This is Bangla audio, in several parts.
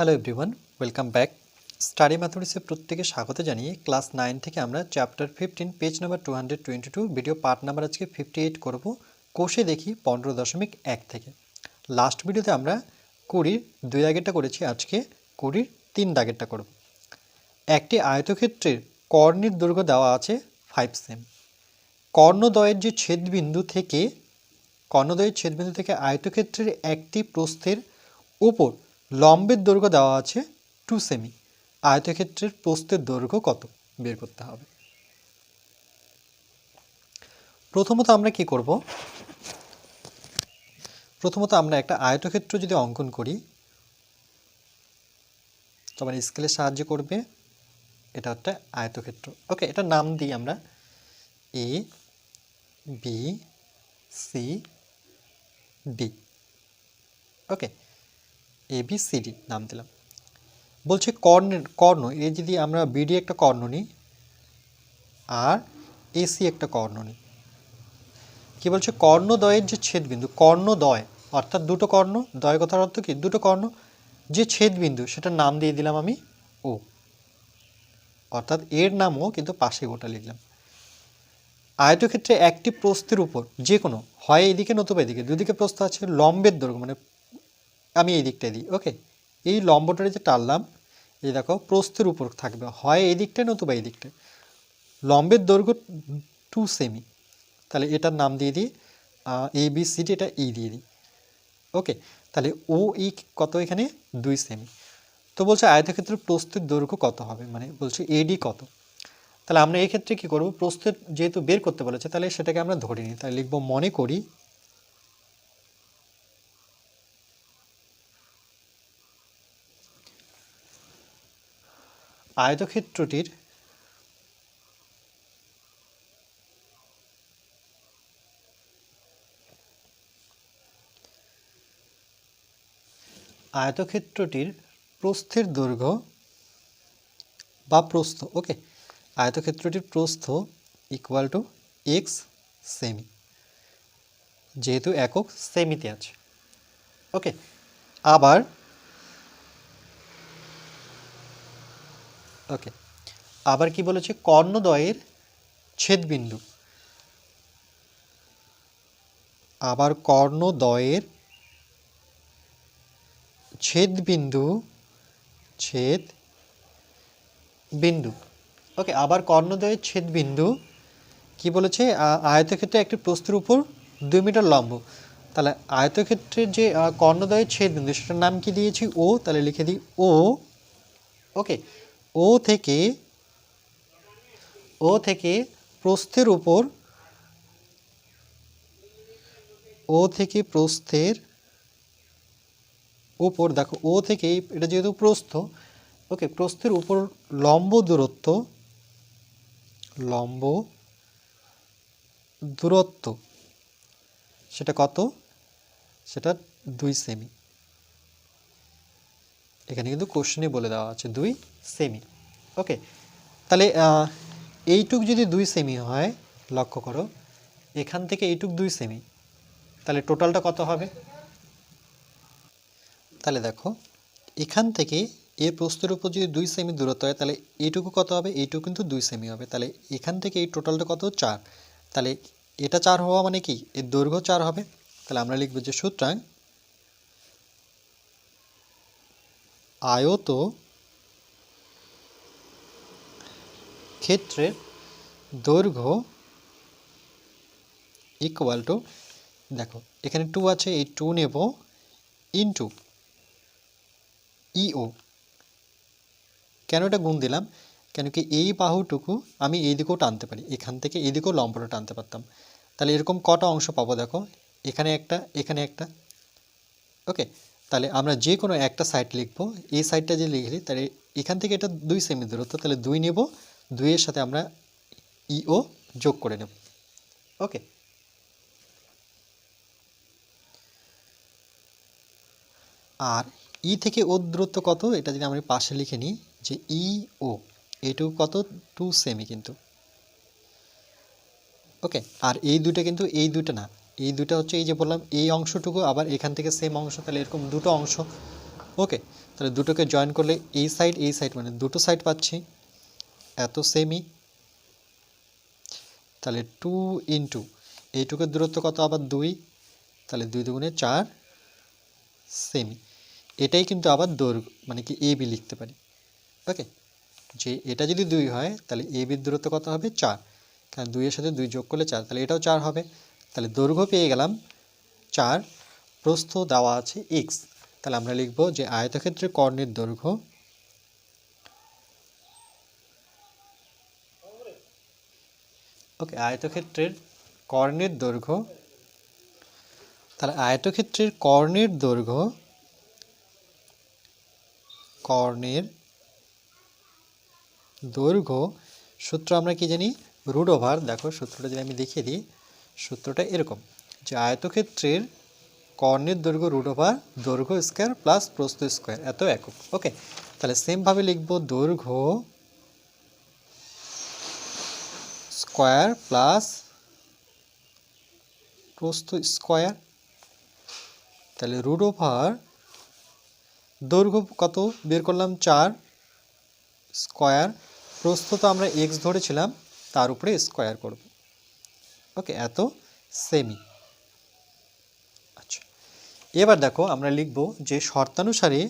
Hello everyone welcome back study ম্যাথমেটিক্সে প্রত্যেকে স্বাগত জানিয়ে ক্লাস নাইন থেকে আমরা chapter fifteen page number two hundred twenty two video part number আজকে ফিফটি এইট করব। কোষে দেখি পনেরো দশমিক এক থেকে। লাস্ট ভিডিওতে আমরা কুড়ির দুই দাগেরটা করেছি, আজকে কুড়ির তিন দাগেরটা করব। একটি আয়তক্ষেত্রের কর্ণের দৈর্ঘ্য দেওয়া আছে ফাইভ সেম কর্ণদ্বয়ের যে ছেদবিন্দু থেকে, কর্ণদ্বয়ের ছেদবিন্দু থেকে আয়তক্ষেত্রের একটি প্রস্থের উপর লম্বের দৈর্ঘ্য দেওয়া আছে টু সেমি আয়তক্ষেত্রের প্রস্থের দৈর্ঘ্য কত? বের করতে হবে। প্রথমত আমরা কি করব? প্রথমত আমরা একটা আয়তক্ষেত্র যদি অঙ্কন করি তোমার স্কেলের সাহায্য করবে। এটা একটা আয়তক্ষেত্র। ওকে এটা নাম দিই আমরা A B C D okay A C D নাম দিলাম। বলছে কর্ণের কর্ণ এই যদি আমরা বিডি একটা কর্ণ নিই, আর এসি একটা কর্ণ নিই। কি বলছে? কর্ণদয়ের যে ছেদবিন্দু কর্ণদয় অর্থাৎ দুটো কর্ণ, দয় কথার অর্থ কি? দুটো কর্ণ, যে ছেদবিন্দু, সেটার নাম দিয়ে দিলাম আমি ও অর্থাৎ এর নামও কিন্তু পাশে গোটা লিখলাম। আয়তক্ষেত্রে একটি প্রস্থের উপর যে কোনো হয় এদিকে নতুবা এদিকে, দুদিকে প্রস্থ আছে, লম্বের দৈর্ঘ্য মানে আমি এই দিকটায় দিই ওকে এই লম্বটারে যে টানলাম, এই দেখো, প্রস্থের উপর থাকবে। হয় এই দিকটায় নতুবা এই দিকটায়। লম্বের দৈর্ঘ্য টু সেমি তাহলে এটার নাম দিয়ে দিই এ বি সি ডি এটা ই দিয়ে দিই। ওকে তাহলে ও ই কত এখানে? দুই সেমি তো বলছে আয়তক্ষেত্রের প্রস্থের দৈর্ঘ্য কত হবে? মানে বলছে এডি কত? তাহলে আমরা এই ক্ষেত্রে কী করব? প্রস্থের যেহেতু বের করতে বলেছে, তাহলে সেটাকে আমরা ধরে নিই। তাহলে লিখব, মনে করি আয়তক্ষেত্রটির আয়তক্ষেত্রটির প্রস্থের দৈর্ঘ্য বা প্রস্থ ওকে আয়তক্ষেত্রটির প্রস্থ ইকুয়াল টু এক্স সেমি যেহেতু একক সেমিতে আছে ওকে আবার ওকে আবার কি বলেছে? কর্ণদ্বয়ের ছেদবিন্দু। আবার কর্ণদ্বয়ের ছেদবিন্দু ছেদ বিন্দু ওকে আবার কর্ণদ্বয়ের ছেদবিন্দু কি বলেছে? আয়তক্ষেত্রে একটি প্রস্থের উপর দুই মিটার লম্ব। তাহলে আয়তক্ষেত্রের যে আ, কর্ণদ্বয়ের ছেদবিন্দু সেটার নাম কি দিয়েছি? ও তাহলে লিখে দিই ও। ওকে ও থেকে ও থেকে প্রস্থের উপর, ও থেকে প্রস্থের উপর, দেখো, ও থেকে, এটা যেহেতু প্রস্থ, ওকে, প্রস্থের উপর লম্ব দূরত্ব লম্ব দূরত্ব, সেটা কত? সেটা দুই সেমি এখানে কিন্তু কোশ্চেনে বলে দেওয়া আছে, দুই সেমি। ওকে, তাহলে এইটুক যদি দুই সেমি হয়, লক্ষ্য করো, এখান থেকে এইটুক দুই সেমি, তাহলে টোটালটা কত হবে? তাহলে দেখো, এখান থেকে এর প্রস্থের উপর যদি দুই সেমি দূরত্ব হয়, তাহলে এইটুকু কত হবে? এইটুকু কিন্তু দুই সেমি হবে। তাহলে এখান থেকে এই টোটালটা কত? চার। তাহলে এটা চার হওয়া মানে কি? এর দৈর্ঘ্য চার হবে। তাহলে আমরা লিখব যে সুতরাং আয়ত ক্ষেত্রের দৈর্ঘ্য ইকুয়াল টু দেখো, এখানে টু আছে, এই টু নেব ইনটু ইও কেন এটা গুণ দিলাম? কেন কি এই বাহুটুকু আমি এই দিকেও টানতে পারি, এখান থেকে এই দিকেও লম্বটা টানতে পারতাম। তাহলে এরকম কটা অংশ পাবো দেখো, এখানে একটা এখানে একটা। ওকে তাহলে আমরা যে কোনো একটা সাইড লিখব, এই সাইডটা যে লিখলি তাহলে এখান থেকে এটা দুই সেমি দূরত্ব, তাহলে দুই নেব দুইয়ের সাথে আমরা ইও যোগ করে নেব। ওকে। আর ই থেকে ও দূরত্ব কত? এটা যদি আমরা পাশে লিখে নিই যে ই ও এটুকু কত? টু সেমি কিন্তু। ওকে, আর এই দুটো কিন্তু এই দুটো না। এই দুটো হচ্ছে এই যে বললাম, এই অংশটুকু আবার এখান থেকে সেম অংশ, তাহলে এরকম দুটো অংশ। ওকে, তাহলে দুটোকে জয়েন করলে এই সাইড এই সাইড মানে দুটো সাইড পাচ্ছি। এত সেমি তাহলে টু ইন্টু এইটুকুর দূরত্ব কত? আবার দুই। তাহলে দুই দুগুণে চার সেমি এটাই কিন্তু আবার দৈর্ঘ্য মানে কি এ বি লিখতে পারি। ওকে যে এটা যদি দুই হয়, তাহলে এ বির দূরত্ব কত হবে? চার। কারণ দুইয়ের সাথে দুই যোগ করলে চার, তাহলে এটাও চার হবে। তাহলে দৈর্ঘ্য পেয়ে গেলাম চার। প্রস্থ দেওয়া আছে এক্স তাহলে আমরা লিখব যে আয়তক্ষেত্রের কর্ণের দৈর্ঘ্য ওকে, আয়তক্ষেত্রের কর্ণের দৈর্ঘ্য। তাহলে আয়তক্ষেত্রের কর্ণের দৈর্ঘ্য কর্ণের দৈর্ঘ্য, সূত্র আমরা কি জানি? রুট ওভার, দেখো সূত্রটা যদি আমি দেখিয়ে দিই, সূত্রটা এরকম। যে আয়তক্ষেত্রের কর্ণের দৈর্ঘ্য রুট ওভার, দৈর্ঘ্য স্কোয়ার প্লাস প্রস্থ স্কোয়ার, এত একক। ওকে, তাহলে সেমভাবে লিখব দৈর্ঘ্য স্কোয়ার প্লাস প্রস্থ স্কোয়ার তাহলে রুট ওভার দৈর্ঘ্য কত? বের করলাম চার স্কোয়ার প্রস্থ তো আমরা এক্স ধরেছিলাম, তার উপরে স্কোয়ার করব। ওকে এত সেমি আচ্ছা এবার দেখো আমরা লিখব যে শর্তানুসারে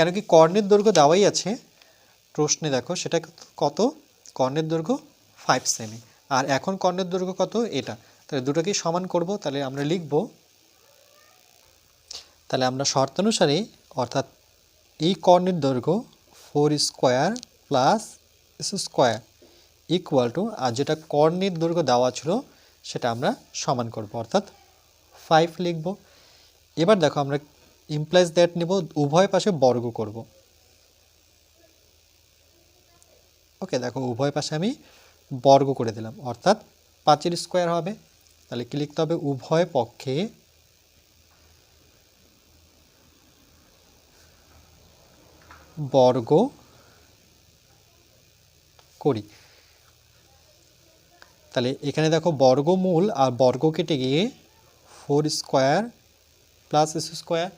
কেন কি কর্ণের দৈর্ঘ্য দেওয়াই আছে? প্রশ্নে দেখো, সেটা কত? কর্ণের দৈর্ঘ্য ফাইভ সেমি আর এখন কর্ণের দৈর্ঘ্য কত? এটা। তাহলে দুটোকেই সমান করব, তাহলে আমরা লিখব, তাহলে আমরা শর্তানুসারে অর্থাৎ এই কর্ণের দৈর্ঘ্য four square plus square equal to আর যেটা কর্ণের দৈর্ঘ্য দেওয়া ছিল, সেটা আমরা সমান করব। অর্থাৎ ফাইভ লিখব। এবার দেখো আমরা ইমপ্লাইজ দ্যাট নেব, উভয় পাশে বর্গ করব। ওকে, দেখো, উভয় পাশে আমি বর্গ করে দিলাম। অর্থাৎ পাঁচের স্কোয়ার হবে। তাহলে কি লিখতে হবে? উভয় পক্ষে বর্গ করি। তাহলে এখানে দেখো, বর্গমূল আর বর্গ কেটে গিয়ে four square plus S square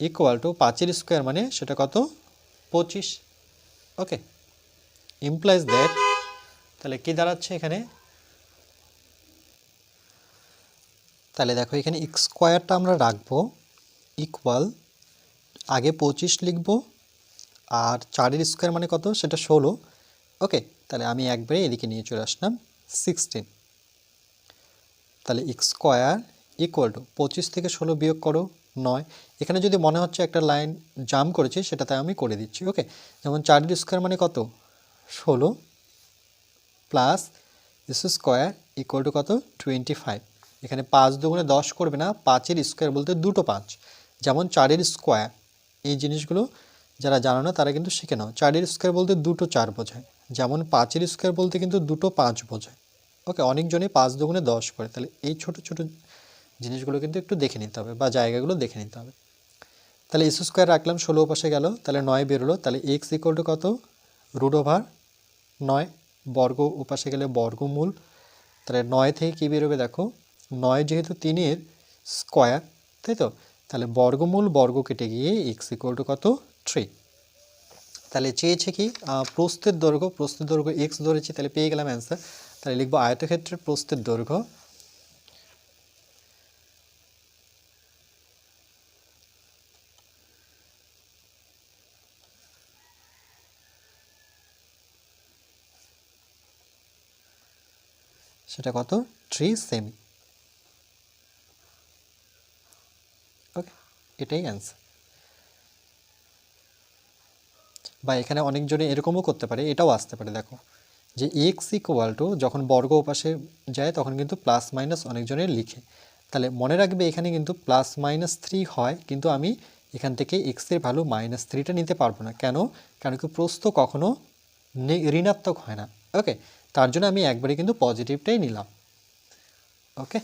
equal to পাঁচের স্কোয়ার মানে সেটা কত? পঁচিশ। ওকে ইমপ্লাইজ দ্যাট তাহলে কি দাঁড়াচ্ছে এখানে? তাহলে দেখো এখানে এক্স স্কোয়ারটা আমরা রাখব ইকুয়াল আগে পঁচিশ লিখব, আর চারের স্কোয়ার মানে কত? সেটা ষোলো। ওকে তাহলে আমি একবারে এদিকে নিয়ে চলে আসলাম সিক্সটিন তাহলে স্কোয়ার ইকুয়াল টু পঁচিশ থেকে ষোলো বিয়োগ করো নয়। এখানে যদি মনে হচ্ছে একটা লাইন জাম করেছি, সেটাতে আমি করে দিচ্ছি ওকে যেমন চারের স্কোয়ার মানে কত? ষোলো plus S square equal to কত? টোয়েন্টি ফাইভ এখানে পাঁচ দুগুণে দশ করবে না, পাঁচের স্কোয়ার বলতে দুটো পাঁচ। যেমন চারের স্কোয়ার এই জিনিসগুলো যারা জানো না, তারা কিন্তু শিখে নাও। চারের স্কোয়ার বলতে দুটো চার বোঝায়। যেমন পাঁচের স্কোয়ার বলতে কিন্তু দুটো পাঁচ বোঝায়। ওকে অনেকজনই পাঁচ দুগুণে দশ করে। তাহলে এই ছোট ছোট জিনিসগুলো কিন্তু একটু দেখে নিতে হবে বা জায়গাগুলো দেখে নিতে হবে। তাহলে এস স্কোয়ার রাখলাম, ষোলো পাশে গেল, তাহলে নয় বেরোলো, তাহলে এক্স ইকুয়াল টু কত? রুট ওভার নয়, বর্গ উপাসে গেলে বর্গমূল। তাহলে নয় থেকে কী বেরোবে দেখো? নয় যেহেতু তিনের স্কোয়ার, তাই তো? তাহলে বর্গমূল, বর্গ কেটে গিয়ে এক্স ইকুয়াল টু কত? থ্রি। তাহলে চেয়েছে কি? প্রস্থের দৈর্ঘ্য প্রস্থের দৈর্ঘ্য এক্স ধরেছি, তাহলে পেয়ে গেলাম অ্যান্সার। তাহলে লিখব আয়তক্ষেত্রের প্রস্থের দৈর্ঘ্য। সেটা কত? থ্রি সেমি ওকে এটাই অ্যান্সার বা এখানে অনেকজনে এরকমও করতে পারে, এটাও আসতে পারে, দেখো। যে এক্স ইকুয়াল টু যখন বর্গ উপাসে যায়, তখন কিন্তু প্লাস মাইনাস অনেকজনের লিখে। তাহলে মনে রাখবে এখানে কিন্তু প্লাস মাইনাস থ্রি হয়, কিন্তু আমি এখান থেকে এক্সের ভ্যালু মাইনাস থ্রিটা নিতে পারব না। কেন? কারণ কি প্রস্থ কখনো ঋণাত্মক হয় না। ওকে তার জন্য আমি একবারে কিন্তু পজিটিভটাই নিলাম। ওকে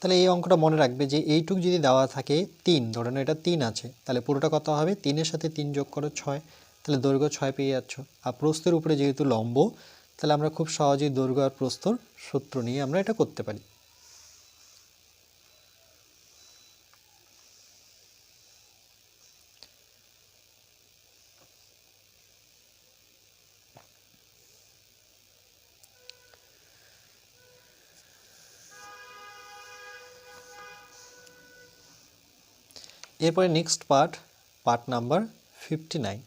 তাহলে এই অঙ্কটা মনে রাখবে যে এইটুক যদি দেওয়া থাকে তিন, ধরে এটা তিন আছে, তাহলে পুরোটা কত হবে? তিনের সাথে তিন যোগ করো ছয়, তাহলে দৈর্ঘ্য ছয় পেয়ে যাচ্ছ। আর প্রস্থের উপরে যেহেতু লম্ব, তাহলে আমরা খুব সহজেই দৈর্ঘ্য আর প্রস্থর সূত্র নিয়ে আমরা এটা করতে পারি। এরপরে next part part number fifty nine